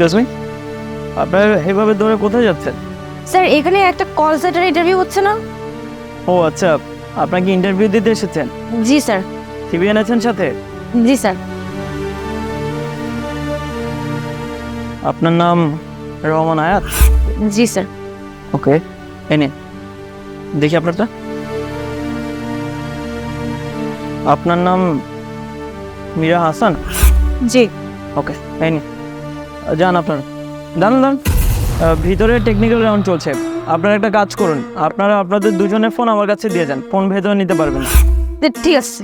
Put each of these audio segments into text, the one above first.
Excuse me আপনার এভাবে দৌড়ে কোথায় যাচ্ছেন? স্যার এখানে একটা কল সেন্টার ইন্টারভিউ হচ্ছে না? ও আচ্ছা। আপনাকে ইন্টারভিউ দিতে এসেছেন? জি স্যার। সিবি এনেছেন সাথে? জি স্যার। আপনার নাম রহমান আয়াত? জি স্যার। ওকে এনে দেখি আপনারটা। আপনার নাম মীরা হাসান? জি। ওকে এই নিন। যান আপনার। দাঁড়ান দাঁড়ান। ভিতরে টেকনিক্যাল রাউন্ড চলছে। আপনারা একটা কাজ করুন। আপনারা আপনাদের দুজনের ফোন আমার কাছে দিয়ে যান। ফোন ভেতরে নিতে পারবেন ঠিক আছে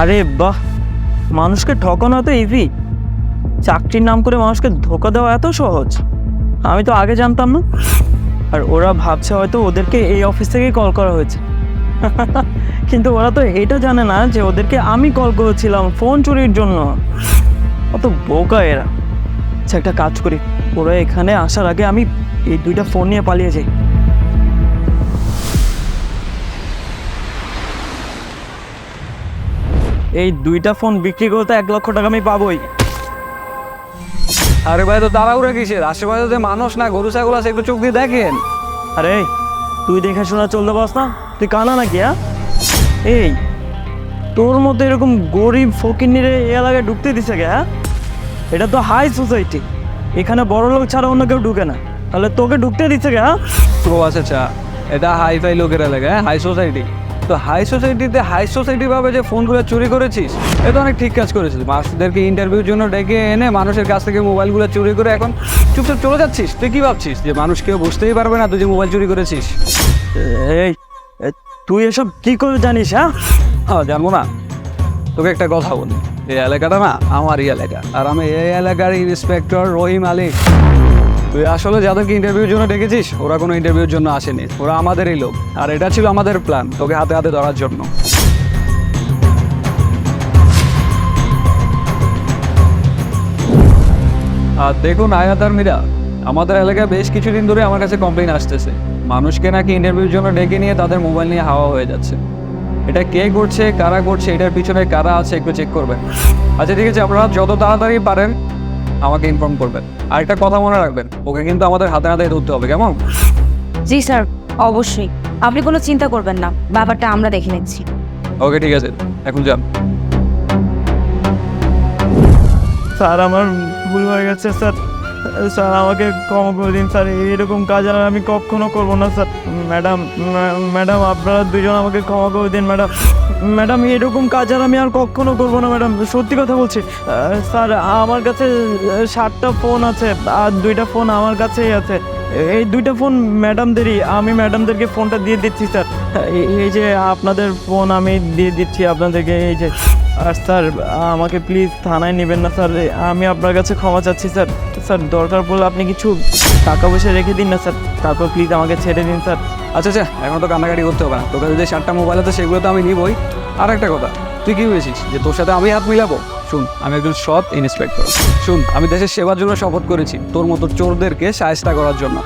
আরে বাহ! মানুষকে ঠকানো তো ইভি চাকরির নাম করে মানুষকে ধোকা দেওয়া এত সহজ? আমি তো আগে জানতাম না। আর ওরা ভাবছে হয়তো ওদেরকে এই অফিস থেকেই কল করা হয়েছে। কিন্তু ওরা তো এটা জানে না যে ওদেরকে আমি কল করেছিলাম ফোন চুরির জন্য। অত বোকা এরা। আচ্ছা একটা কাজ করি। ওরা এখানে আসার আগে আমি এই দুইটা ফোন নিয়ে পালিয়ে যাই। এই দুইটা ফোন বিক্রি করতে এক লক্ষ টাকা আমি পাবোই। আরে ভাই তো তাড়াহুড়া কিসের? আশেপাশে যে মানুষ না গরু ছাগল আছে একটু চোখ দিয়ে দেখেন। আরে তুই দেখে শোনা চলতে পারস না? তুই কানা নাকি হ্যাঁ? এই, তোর মতো এরকম গরিব ফকির এ এলাকায় ঢুকতে দিছে গে হ্যাঁ? এটা তো হাই সোসাইটি এখানে বড় লোক ছাড়া অন্য কেউ ঢুকে না। তাহলে তোকে ঢুকতে দিচ্ছে গে হ্যাঁ? তো আচ্ছা আচ্ছা। এটা হাই ফাই লোকের এলাকা হ্যাঁ? হাই সোসাইটি তো হাই সোসাইটিতে হাই সোসাইটি ভাবে যে ফোনগুলো চুরি করেছিস এটা অনেক ঠিক কাজ করেছিস। মানুষদেরকে ইন্টারভিউর জন্য ডেকে এনে মানুষের কাছ থেকে মোবাইলগুলো চুরি করে এখন চুপচাপ চলে যাচ্ছিস? তুই কি ভাবছিস যে মানুষ কেউ বুঝতেই পারবে না তুই যে মোবাইল চুরি করেছিস? এই তুই এসব কি করে জানিস হ্যাঁ? হ্যাঁ জানব না। তোকে একটা কথা বলি। এই এলাকাটা না আমারই এলাকা। আর আমি এই এলাকার ইন্সপেক্টর রহিম আলী। তুই আসলে যাদেরকে ইন্টারভিউর জন্য ডেকেছিস, ওরা কোনো ইন্টারভিউর জন্য আসেনি। ওরা আমাদেরই লোক। আর এটা ছিল আমাদের প্ল্যান তোকে হাতে হাতে ধরার জন্য। আর দেখুন, আয়াত আর মীরা, আমাদের এলাকায় বেশ কিছুদিন ধরে আমার কাছে কমপ্লেন আসতেছে। মানুষকে নাকি ইন্টারভিউর জন্য ডেকে নিয়ে তাদের মোবাইল নিয়ে হাওয়া হয়ে যাচ্ছে। এটা কে করছে, কারা করছে, এটার পিছনে কারা আছে, একটু চেক করবেন। আচ্ছা ঠিক আছে, আপনারা যত তাড়াতাড়ি পারেন, আমাকে ইনফর্ম করবেন। আর একটা কথা মনে রাখবেন ওকে কিন্তু আমাদের হাতে হাতে ধরতে হবে কেমন? জি স্যার অবশ্যই। আপনি কোনো চিন্তা করবেন না ব্যাপারটা আমরা দেখে নিচ্ছি। ওকে ঠিক আছে এখন যান। স্যার আমার ভুল হয়ে গেছে স্যার। স্যার, আমাকে ক্ষমা করে দিন, স্যার। এরকম কাজ আর আমি কখনো করব না, স্যার। ম্যাডাম ম্যাডাম, আপনারা দুজন আমাকে ক্ষমা করে দিন, ম্যাডাম। ম্যাডাম, এরকম কাজ আর আমি আর কখনো করব না, ম্যাডাম। সত্যি কথা বলছি। স্যার, আমার কাছে সাতটা ফোন আছে, আর দুইটা ফোন আমার কাছেই আছে। এই দুইটা ফোন ম্যাডামদেরই, আমি ম্যাডামদেরকে ফোনটা দিয়ে দিচ্ছি, স্যার। এই- যে আপনাদের ফোন আমি দিয়ে দিচ্ছি আপনাদেরকে, এই যে, আর স্যার, আমাকে প্লিজ থানায় নেবেন না, স্যার। আমি আপনার কাছে ক্ষমা চাচ্ছি, স্যার। স্যার, দরকার পড়লে আপনি কিছু টাকা পয়সা রেখে দিন না, স্যার। তারপর প্লিজ আমাকে ছেড়ে দিন, স্যার। আচ্ছা আচ্ছা এখন তো কান্নাকাটি করতে হবে না। তোর কাছে যে সাতটা মোবাইল আছে, সেগুলো তো আমি নিবই। আর একটা কথা তুই কি ভেবেছিস যে তোর সাথে আমি হাত মিলাবো? শুন আমি একজন সৎ ইন্সপেক্টর শুন আমি দেশের সেবার জন্য শপথ করেছি তোর মতো চোরদেরকে সাহায্য করার জন্য।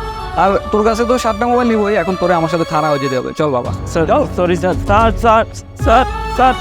আর তোর কাছে তো সাতটা মোবাইল নিবই এখন তোরে আমার সাথে থানা হয়ে যেতে হবে। চল বাবা। Sir sorry sir sir sir sir sir